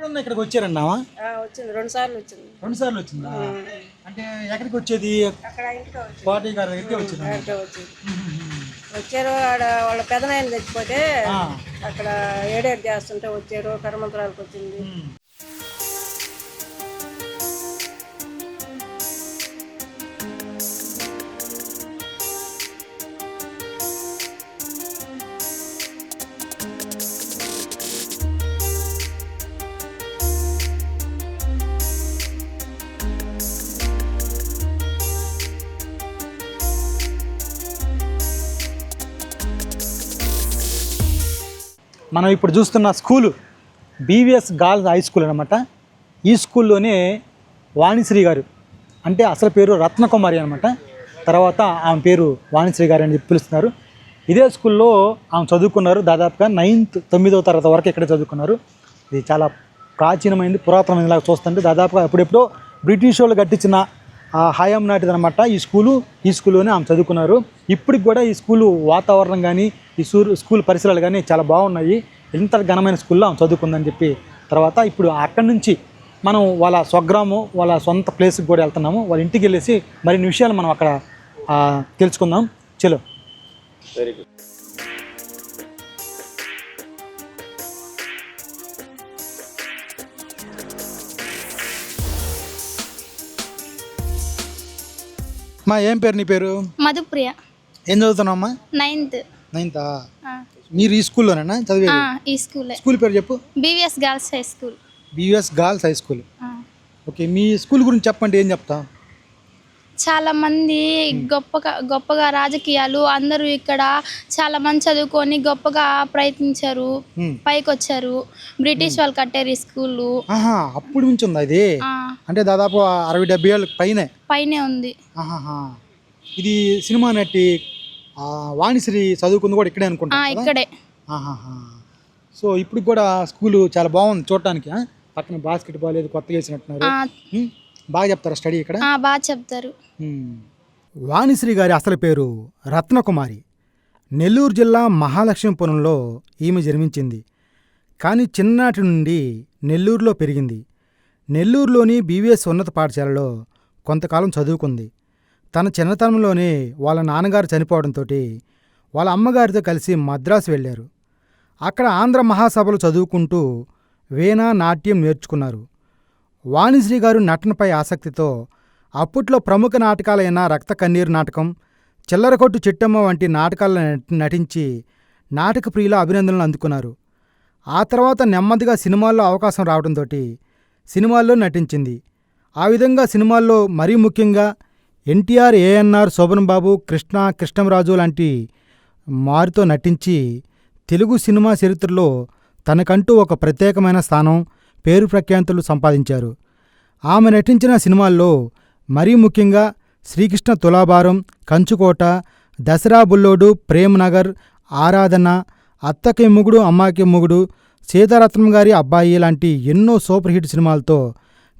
ఎప్పుడన్నా ఇక్కడికి ఆ, వచ్చింది. రెండు సార్లు వచ్చింది. రెండు సార్లు వచ్చిందా? అంటే ఎక్కడికి వచ్చేది? పార్టీ గారి దగ్గరికి వచ్చింది? వచ్చారు. ఆడ వాళ్ళ పెదనాయన చచ్చిపోతే. అక్కడ ఏడేడు చేస్తుంటే వచ్చారు. కర్మంతరాలకు వచ్చింది. మనం ఇప్పుడు చూస్తున్న school BVS girls high school అనమాట ఈ స్కూల్లోనే వాణిశ్రీ గారు అంటే అసలు పేరు రత్నకుమారి అనమాట తర్వాత ఆమె పేరు వాణిశ్రీ గారు అని పిలుస్తున్నారు. ఇదే స్కూల్లో ఆమె చదువుకున్నారు దాదాపుగా నైన్త్ తొమ్మిదవ తరగతి వరకు ఇక్కడే చదువుకున్నారు. ఇది చాలా ప్రాచీనమైనది పురాతనమైనది లాగా చూస్తుంటే దాదాపుగా ఎప్పుడెప్పుడో బ్రిటిష్ వాళ్ళు కట్టించిన హయాం నాటిది అనమాట ఈ స్కూలు ఈ స్కూల్లోనే ఆమె చదువుకున్నారు. ఇప్పటికి కూడా ఈ స్కూలు వాతావరణం కానీ ఈ స్కూల్ స్కూల్ పరిసరాలు కానీ చాలా బాగున్నాయి. ఇంత ఘనమైన స్కూల్లో ఆమె చదువుకుందని చెప్పి తర్వాత ఇప్పుడు అక్కడి నుంచి మనం వాళ్ళ స్వగ్రామం వాళ్ళ సొంత ప్లేస్కి కూడా వెళ్తున్నాము. వాళ్ళ ఇంటికి వెళ్ళేసి మరిన్ని విషయాలు మనం అక్కడ తెలుసుకుందాం. చలో. వెరీ గుడ్ మా ఏం పేరు నీ పేరు? మధుప్రియ. ఏం చదువుతున్నావమ్మా? నైన్త్. నైన్తా? మీరు ఈ స్కూల్లోనేనా? చదివేది? ఈ స్కూలే. స్కూల్ పేరు చెప్పు. BVS girls high school. BVS girls high school. Okay మీ స్కూల్ గురించి చెప్పండి ఏం చెప్తా? చాలా మంది గొప్పగా గొప్పగా రాజకీయాలు అందరూ ఇక్కడ చాలా మంది చదువుకొని గొప్పగా ప్రయత్నించారు. పైకి వచ్చారు బ్రిటిష్ వాళ్ళు కట్టారు ఈ ఆహా అప్పుడు నుంచి ఉందా ఇది? ఆ, అంటే దాదాపు అరవై డెబ్బై ఏళ్ళ పైనే? పైనే ఉంది. ఇది సినిమా నటి ఆ, వాణిశ్రీ చదువుకుంది కూడా ఇక్కడే అనుకుంటా? ఇక్కడే. సో ఇప్పుడు కూడా స్కూల్ చాలా బాగుంది చూడటానికి? పక్కన బాస్కెట్ బాల్ ఏదో కొత్తగా వేసినట్టున్నారు? బాగా చెప్తారా స్టడీ ఇక్కడ? ఆ, బాగా చెప్తారు. వాణిశ్రీ గారి అసలు పేరు రత్నకుమారి. నెల్లూరు జిల్లా మహాలక్ష్మీపురంలో ఈమె జన్మించింది. కానీ చిన్ననాటి నుండి నెల్లూరులో పెరిగింది. నెల్లూరులోని బీవీఎస్ ఉన్నత పాఠశాలలో కొంతకాలం చదువుకుంది. తన చిన్నతనంలోనే వాళ్ళ నాన్నగారు చనిపోవడంతో వాళ్ళ అమ్మగారితో కలిసి మద్రాసు వెళ్ళారు. అక్కడ ఆంధ్ర మహాసభలు చదువుకుంటూ వీణా నాట్యం నేర్చుకున్నారు. వాణిశ్రీ గారు నటనపై ఆసక్తితో అప్పట్లో ప్రముఖ నాటకాలైన రక్త కన్నీరు నాటకం చిల్లరకొట్టు చిట్టమ్మ వంటి నాటకాలను నటించి నాటక ప్రియుల అభినందనలు అందుకున్నారు. ఆ తర్వాత నెమ్మదిగా సినిమాల్లో అవకాశం రావడంతో సినిమాల్లో నటించింది. ఆ విధంగా సినిమాల్లో మరీ ముఖ్యంగా ఎన్టీఆర్ ఏఎన్ఆర్ శోభన్ బాబు కృష్ణ కృష్ణంరాజు లాంటి మారితో నటించి తెలుగు సినిమా చరిత్రలో తనకంటూ ఒక ప్రత్యేకమైన స్థానం పేరు ప్రఖ్యాతులు సంపాదించారు. ఆమె నటించిన సినిమాల్లో మరీ ముఖ్యంగా శ్రీకృష్ణ తులాభారం కంచుకోట దసరా బుల్లోడు ప్రేమ్ నగర్ ఆరాధన అత్తకి మొగుడు అమ్మాకి మొగుడు సీతారత్నం గారి అబ్బాయి లాంటి ఎన్నో సూపర్ హిట్ సినిమాలతో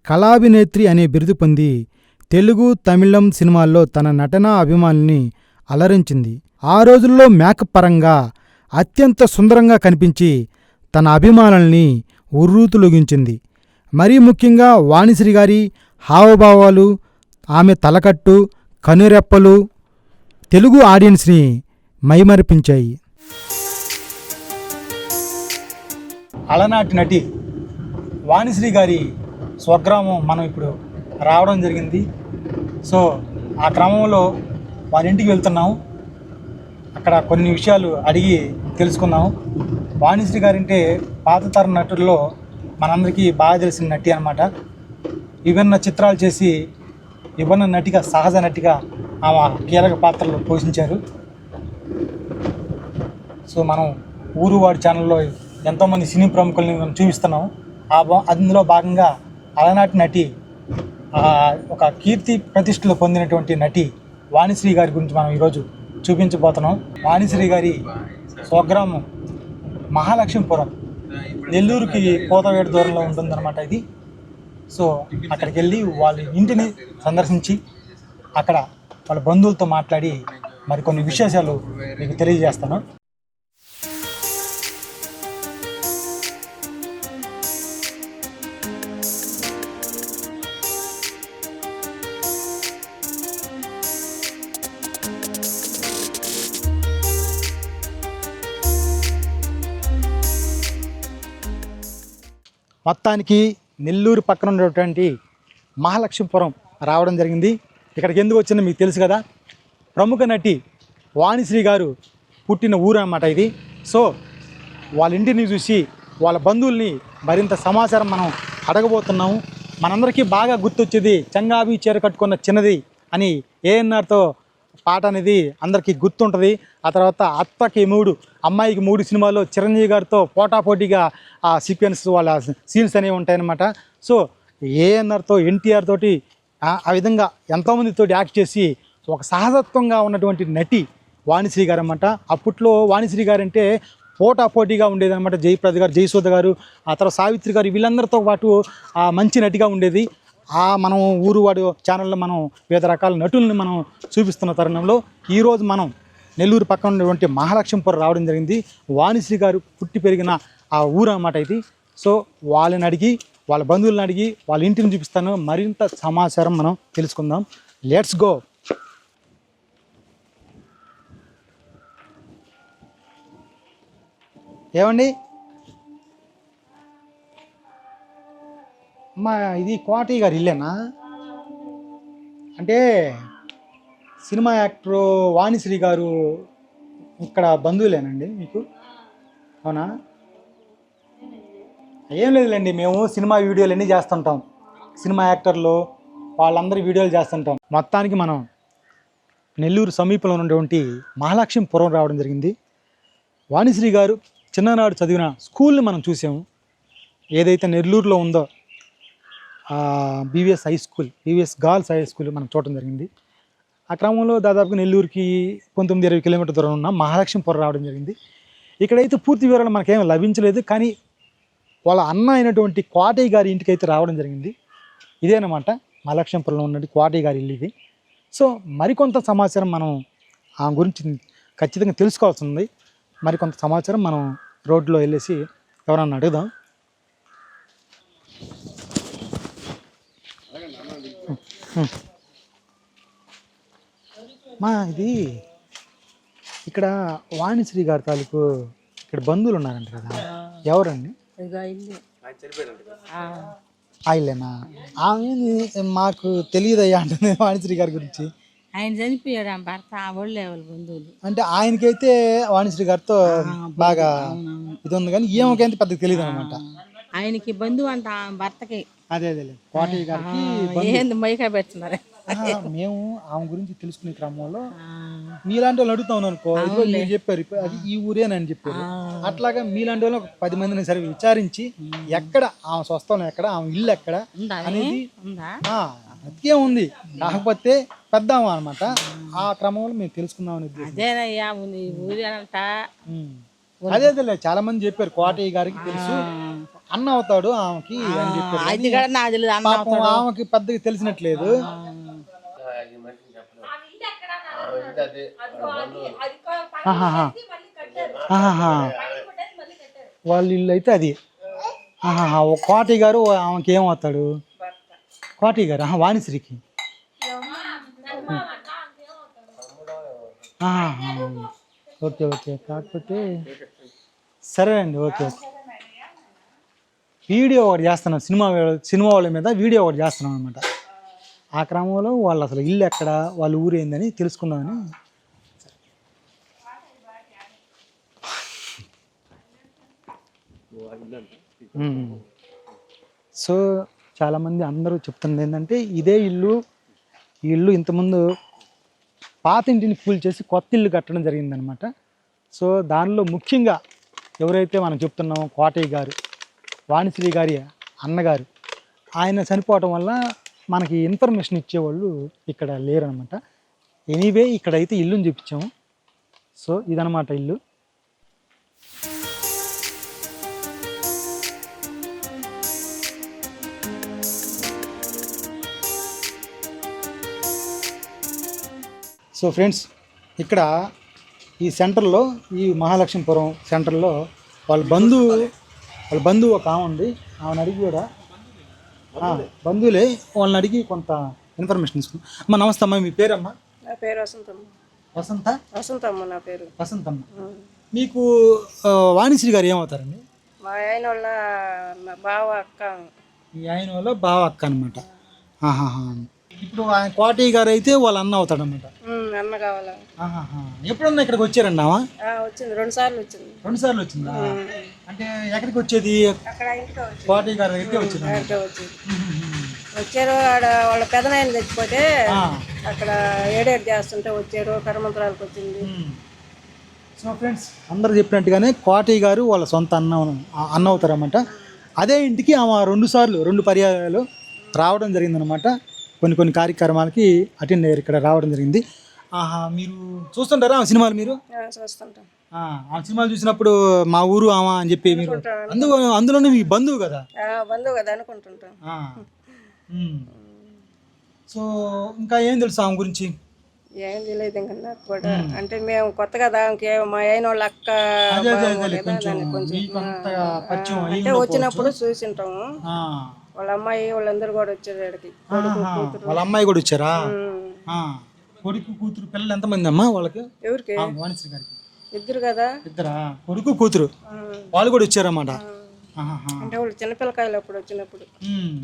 కళాభినేత్రి అనే బిరుదు పొంది తెలుగు తమిళం సినిమాల్లో తన నటనా అభిమానుల్ని అలరించింది. ఆ రోజుల్లో మేకప్ పరంగా అత్యంత సుందరంగా కనిపించి తన అభిమానుల్ని ఉర్రూతులొగించింది. మరీ ముఖ్యంగా వాణిశ్రీ గారి హావభావాలు ఆమె తలకట్టు కనురెప్పలు తెలుగు ఆడియన్స్ని మైమరిపించాయి. అలనాటి నటి వాణిశ్రీ గారి స్వగ్రామం మనం ఇప్పుడు రావడం జరిగింది. సో ఆ క్రమంలో వారి ఇంటికి వెళ్తున్నాము. అక్కడ కొన్ని విషయాలు అడిగి తెలుసుకుందాము. వాణిశ్రీ గారంటే పాత తరం నటుల్లో మనందరికీ బాగా తెలిసిన నటి అనమాట విభిన్న చిత్రాలు చేసి విభిన్న నటిగా సహజ నటిగా ఆమె కీలక పాత్రలు పోషించారు. సో మనం ఊరు వాడి ఛానల్లో ఎంతోమంది సినీ ప్రముఖుల్ని మనం చూపిస్తున్నాం. ఆ అందులో భాగంగా అలనాటి నటి ఆ, ఒక కీర్తి ప్రతిష్టలు పొందినటువంటి నటి వాణిశ్రీ గారి గురించి మనం ఈరోజు చూపించబోతున్నాం. వాణిశ్రీ గారి స్వగ్రామం మహాలక్ష్మీపురం నెల్లూరుకి పోతవేడు దూరంలో ఉంటుందన్నమాట ఇది. సో అక్కడికి వెళ్ళి వాళ్ళ ఇంటిని సందర్శించి అక్కడ వాళ్ళ బంధువులతో మాట్లాడి మరికొన్ని విశేషాలు మీకు తెలియజేస్తాను. మొత్తానికి నెల్లూరు పక్కన ఉన్నటువంటి మహాలక్ష్మీపురం రావడం జరిగింది. ఇక్కడికి ఎందుకు వచ్చిందో మీకు తెలుసు కదా. ప్రముఖ నటి వాణిశ్రీ గారు పుట్టిన ఊరు అన్నమాట ఇది. సో వాళ్ళ ఇంటిని చూసి వాళ్ళ బంధువుల్ని మరింత సమాచారం మనం అడగబోతున్నాము. మనందరికీ బాగా గుర్తొచ్చేది చంగాబి చీర కట్టుకున్న చిన్నది అని ఏఎన్ఆర్తో పాట అనేది అందరికీ గుర్తుంటుంది. ఆ తర్వాత అత్తకి మూడు అమ్మాయికి మూడు సినిమాలో చిరంజీవి గారితో పోటాపోటీగా ఆ సీక్వెన్స్ వాళ్ళ సీన్స్ అనేవి ఉంటాయన్నమాట. సో ఏఎన్ఆర్తో ఎన్టీఆర్ తోటి ఆ విధంగా ఎంతోమందితో యాక్ట్ చేసి ఒక సహజత్వంగా ఉన్నటువంటి నటి వాణిశ్రీ గారు అనమాట అప్పట్లో వాణిశ్రీ గారు అంటే పోటాపోటీగా ఉండేదన్నమాట. జయప్రద గారు జయసోద గారు ఆ తర్వాత సావిత్రి గారు వీళ్ళందరితో పాటు మంచి నటిగా ఉండేది. ఆ మనం ఊరువాడి ఛానల్లో మనం వివిధ రకాల నటుల్ని మనం చూపిస్తున్న తరుణంలో ఈరోజు మనం నెల్లూరు పక్కన ఉన్నటువంటి మహాలక్ష్మీపురం రావడం జరిగింది. వాణిశ్రీ గారు పుట్టి పెరిగిన ఆ ఊరు అన్నమాట ఇది. సో వాళ్ళని అడిగి వాళ్ళ బంధువులను అడిగి వాళ్ళ ఇంటిని చూపిస్తాను. మరింత సమాచారం మనం తెలుసుకుందాం. లెట్స్ గో ఏమండి? అమ్మా ఇది కోటయ్య గారు ఇల్లేనా? అంటే సినిమా యాక్టరు వాణిశ్రీ గారు ఇక్కడ బంధువులేనండి మీకు? అవునా? ఏం లేదులేండి మేము సినిమా వీడియోలు అన్నీ చేస్తుంటాం. సినిమా యాక్టర్లు వాళ్ళందరి వీడియోలు చేస్తుంటాం. మొత్తానికి మనం నెల్లూరు సమీపంలో ఉన్నటువంటి మహాలక్ష్మీపురం రావడం జరిగింది. వాణిశ్రీ గారు చిన్ననాడు చదివిన స్కూల్ని మనం చూసాము. ఏదైతే నెల్లూరులో ఉందో BVS high school BVS girls high school మనం చూడటం జరిగింది. ఆ క్రమంలో దాదాపుగా నెల్లూరుకి పంతొమ్మిది ఇరవై కిలోమీటర్ దూరం ఉన్న మహాలక్ష్మీపురం రావడం జరిగింది. ఇక్కడైతే పూర్తి వివరాలు మనకేం లభించలేదు కానీ వాళ్ళ అన్న అయినటువంటి కోటయ్య గారి ఇంటికి అయితే రావడం జరిగింది. ఇదేనమాట మహాలక్ష్మిపురంలో ఉన్నది కోటయ్య గారి ఇల్లు ఇది. సో మరికొంత సమాచారం మనం ఆ గురించి ఖచ్చితంగా తెలుసుకోవాల్సి ఉంది. మరికొంత సమాచారం మనం రోడ్లో వెళ్ళేసి ఎవరన్నా అడుగుదాం. మా ఇది ఇక్కడ వాణిశ్రీ గారి తాలూకు ఇక్కడ బంధువులు ఉన్నారంట కదా. ఎవరండి? ఇదిగో ఇల్లు ఆ, ఆయిలేనా ఆమె మాకు తెలియదయ్యా అంటుంది వాణిశ్రీ గారి గురించి. ఆయన చనిపోయాడు ఆ భర్త ఆ వాళ్ళు ఎవరు బంధువులు? అంటే ఆయనకైతే వాణిశ్రీ గారితో బాగా ఇది ఉంది కానీ ఈమెకైతే పెద్దగా తెలియదు అనమాట ఆయనకి బంధువు అంట భర్తకి. అదే అదే కోటయ్య గారికి ఏంది మైకా పెడుతున్నారు? మేము ఆమె గురించి తెలుసుకునే క్రమంలో మీలాంటి వాళ్ళు అడుగుతా అనుకో మీరు చెప్పారు అది ఈ ఊరేనని చెప్పారు. అట్లాగా మీలాంటి వాళ్ళు ఒక పది మందిని సరే విచారించి ఎక్కడ ఆమె స్వస్థలం ఎక్కడ ఆమె ఇల్లు ఎక్కడ అనేది అతికే ఉంది. కాకపోతే పెద్దాము అనమాట ఆ క్రమంలో మేము అదేనయ్యా ఉమ్. అదే అదేలే. చాలా మంది చెప్పారు కోటయ్య గారికి తెలుసు. అన్న అవుతాడు ఆమెకి అని చెప్పారు అది కూడా నాకు తెలియదు అన్న పాపం ఆమెకి పెద్దగా తెలిసినట్లేదు. వాళ్ళ ఇల్లు అయితే అది. కోటయ్య గారు ఆమెకి ఏమవుతాడు? కోటయ్య గారు వాణిశ్రీకి. Okay okay. కాకపోతే సరే అండి ఓకే ఓకే. వీడియో ఒకటి చేస్తున్నాం సినిమా సినిమా వాళ్ళ మీద వీడియో ఒకటి చేస్తున్నాం అనమాట ఆ క్రమంలో వాళ్ళు అసలు ఇల్లు ఎక్కడ వాళ్ళ ఊరు ఏందని తెలుసుకుందామని. సో చాలామంది అందరూ చెప్తున్నది ఏంటంటే ఇదే ఇల్లు ఈ ఇల్లు ఇంతకుముందు పాత ఇంటిని కూల్ చేసి కొత్త ఇల్లు కట్టడం జరిగిందనమాట సో దానిలో ముఖ్యంగా ఎవరైతే మనం చెప్తున్నామో కోటయ్య గారు వాణిశ్రీ గారి అన్నగారు. ఆయన చనిపోవటం వల్ల మనకి ఇన్ఫర్మేషన్ ఇచ్చేవాళ్ళు ఇక్కడ లేరనమాట. ఎనీవే ఇక్కడైతే ఇల్లుని చూపించాము. సో ఇదనమాట ఇల్లు. సో ఫ్రెండ్స్ ఇక్కడ ఈ సెంటర్లో ఈ మహాలక్ష్మీపురం సెంటర్లో వాళ్ళ బంధువు వాళ్ళ బంధువు ఒక ఆమె ఉంది. ఆమెను అడిగి కూడా బంధువులే వాళ్ళని అడిగి కొంత ఇన్ఫర్మేషన్ తీసుకున్నాం. అమ్మ నమస్తే అమ్మ మీ పేరమ్మా? నా పేరు వసంతమ్మ. వసంత? వసంతమ్మ నా పేరు. వసంతమ్మ. మీకు వాణిశ్రీ గారు ఏమవుతారండి? మా ఆయన వాళ్ళ బావ అక్క. మీ ఆయన వల్ల బావ అక్క అనమాట ఆహాహా. ఇప్పుడు ఆయన కోటయ్య గారు అయితే వాళ్ళ అన్న అవుతాడనమాట ఉమ్, అన్న కావాలా? ఎప్పుడన్నా ఇక్కడికి వచ్చారండి వచ్చింది. రెండు సార్లు వచ్చింది. రెండు సార్లు వచ్చిందా? అంటే ఎక్కడికి వచ్చేది? కోటయ్య గారి దగ్గరికి వచ్చింది? వచ్చారు. ఆడ వాళ్ళ పెదనాయన చచ్చిపోతే అక్కడ ఏడేడు చేస్తుంటే వచ్చారు కర్మంతరాలకు వచ్చింది. సో ఫ్రెండ్స్ అందరు చెప్పినట్టుగానే కోటయ్య గారు వాళ్ళ సొంత అన్న అన్న అవుతారన్నమాట. అదే ఇంటికి ఆమె రెండు సార్లు రెండు పర్యాయాలు రావడం జరిగిందనమాట కొన్ని కొన్ని కార్యక్రమాలకి అటెండ్ అయ్యారు ఇక్కడ రావడం జరిగింది. ఆహా మీరు చూస్తుంటారా ఆ సినిమాలు మీరు? ఆ, చూస్తుంటాం. ఆ సినిమాలు చూసినప్పుడు మా ఊరు ఆమా అని చెప్పి మీరు అందులో అందులోనే మీ బంధువు కదా? బంధువు కదా అనుకుంటుంటాం. సో ఇంకా ఏం తెలుసు ఆమె గురించి? ఏం తెలియదు ఇంకా నాకు కూడా. అంటే మేము కొత్తగా దానికి మా ఆయన వాళ్ళ అక్క కదా, కొంచెం అంటే వచ్చినప్పుడు చూసింటాము. వాళ్ళ అమ్మాయి వాళ్ళందరూ కూడా వచ్చారు ఇక్కడికి కొడుకు ఆహా. కూతురు. వాళ్ళ అమ్మాయి కూడా వచ్చారా. ఆ. కొడుకు కూతురు పిల్లలు ఎంతమంది అమ్మా వాళ్ళకి? ఎవరికి? ఆ, గారికి. ఇద్దరు కదా? ఇద్దరా? కొడుకు కూతురు? ఆ. వాళ్ళు కూడా వచ్చారన్నమాట. ఆహాహా. అంటే వాళ్ళు చిన్నపిల్లకాయలు అప్పుడు వచ్చినప్పుడు. ఉమ్.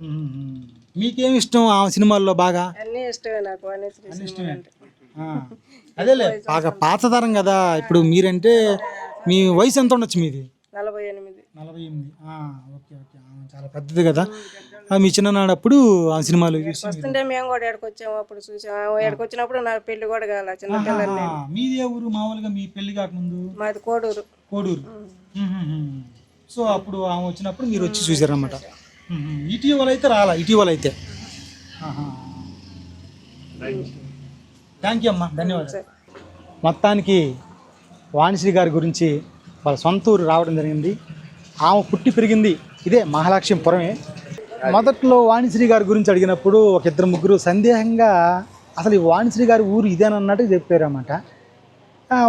ఉమ్. మీకేం ఇష్టం ఆ సినిమాల్లో బాగా? అన్నీ ఇష్టమే నాకు అనేసి అంటే. ఆ. అదేలే బాగా పాతతరం కదా ఇప్పుడు మీరంటే మీ వయసు ఎంత ఉండొచ్చు మీది? నలభై ఎనిమిది. నలభై ఎనిమిది. Okay okay. చాలా పెద్దది కదా. మీ చిన్ననాడప్పుడు ఆ సినిమాలు వస్తుంటే మేము కూడా ఎక్కడికి వచ్చాము అప్పుడు చూసాము ఎక్కడికి వచ్చినప్పుడు నా పెళ్ళి కూడా కాల చిన్న పిల్లల్ని మీది ఏ ఊరు? మామూలుగా మీ పెళ్ళి కాకముందు? మాది కోడూరు. కోడూరు. సో అప్పుడు ఆమె వచ్చినప్పుడు మీరు వచ్చి చూసారన్నమాట. మ్మ్. ఇటీవల అయితే రాలా? ఇటీవల అయితే థ్యాంక్ యూ అమ్మా. ధన్యవాదాలు. మొత్తానికి వాణిశ్రీ గారి గురించి వాళ్ళ సొంత ఊరు రావడం జరిగింది. ఆమె పుట్టి పెరిగింది. ఇదే మహాలక్ష్మీపురమే మొదట్లో వాణిశ్రీ గారి గురించి అడిగినప్పుడు ఒక ఇద్దరు ముగ్గురు సందేహంగా అసలు ఈ వాణిశ్రీ గారి ఊరు ఇదేనన్నట్టు చెప్పారన్నమాట.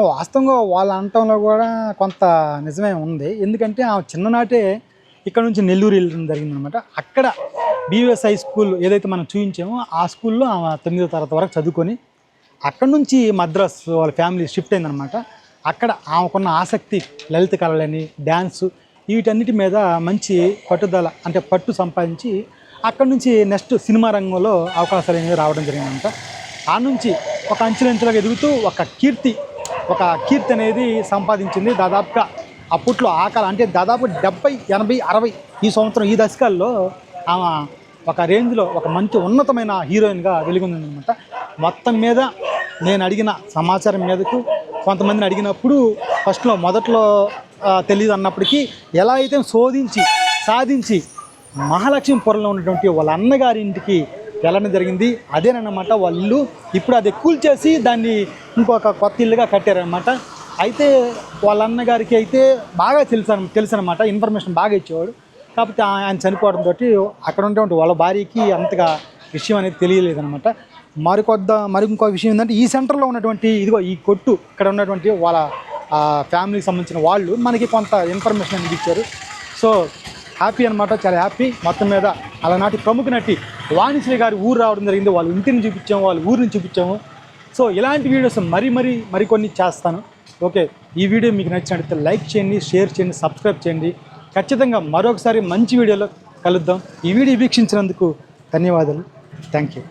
వాస్తవంగా వాళ్ళ అంటంలో కూడా కొంత నిజమే ఉంది. ఎందుకంటే ఆమె చిన్ననాటే ఇక్కడ నుంచి నెల్లూరు వెళ్ళడం జరిగిందనమాట అక్కడ బీవీఎస్ హై స్కూల్ ఏదైతే మనం చూపించామో ఆ స్కూల్లో ఆమె తొమ్మిదో తరగతి వరకు చదువుకొని అక్కడ నుంచి మద్రాస్ వాళ్ళ ఫ్యామిలీ షిఫ్ట్ అయిందనమాట అక్కడ ఆమెకున్న ఆసక్తి లలిత కళలని డ్యాన్సు వీటన్నిటి మీద మంచి పట్టుదల అంటే పట్టు సంపాదించి అక్కడ నుంచి నెక్స్ట్ సినిమా రంగంలో అవకాశాలు అనేవి రావడం జరిగిందనమాట ఆ నుంచి ఒక అంచెలంచెలుగా ఎదుగుతూ ఒక కీర్తి ఒక కీర్తి అనేది సంపాదించింది. దాదాపుగా అప్పట్లో ఆ కాలం అంటే దాదాపు డెబ్బై ఎనభై అరవై ఈ సంవత్సరం ఈ దశకాల్లో ఆమె ఒక రేంజ్లో ఒక మంచి ఉన్నతమైన హీరోయిన్గా వెలుగొందనమాట మొత్తం మీద నేను అడిగిన సమాచారం మీదకు కొంతమందిని అడిగినప్పుడు ఫస్ట్లో మొదట్లో తెలియదు అన్నప్పటికీ ఎలా అయితే శోధించి సాధించి మహాలక్ష్మీపురంలో ఉన్నటువంటి వాళ్ళ అన్నగారి ఇంటికి వెళ్ళడం జరిగింది. అదేనన్నమాట వాళ్ళ ఇల్లు ఇప్పుడు అది కూల్చేసి దాన్ని ఇంకొక కొత్త ఇల్లుగా కట్టారనమాట అయితే వాళ్ళ అన్నగారికి అయితే బాగా తెలుసు తెలుసు అనమాట ఇన్ఫర్మేషన్ బాగా ఇచ్చేవాడు. కాకపోతే ఆయన ఆయన చనిపోవడంతో అక్కడ ఉన్నటువంటి వాళ్ళ భార్యకి అంతగా విషయం అనేది తెలియలేదనమాట మరికొద్ద మరి ఇంకో విషయం ఏంటంటే ఈ సెంటర్లో ఉన్నటువంటి ఇదిగో ఈ కొట్టు ఇక్కడ ఉన్నటువంటి వాళ్ళ ఫ్యామిలీకి సంబంధించిన వాళ్ళు మనకి కొంత ఇన్ఫర్మేషన్ అనేది ఇచ్చారు. సో హ్యాపీ అనమాట చాలా హ్యాపీ మొత్తం మీద అలానాటి ప్రముఖ నటి వాణిశ్రీ గారి ఊరు రావడం జరిగింది. వాళ్ళ ఇంటిని చూపించాము వాళ్ళ ఊరిని చూపించాము. సో ఇలాంటి వీడియోస్ మరీ మరీ మరికొన్ని చేస్తాను. ఓకే ఈ వీడియో మీకు నచ్చినట్లయితే లైక్ చేయండి షేర్ చేయండి సబ్స్క్రైబ్ చేయండి. ఖచ్చితంగా మరొకసారి మంచి వీడియోలో కలుద్దాం. ఈ వీడియో వీక్షించినందుకు ధన్యవాదాలు. Thank you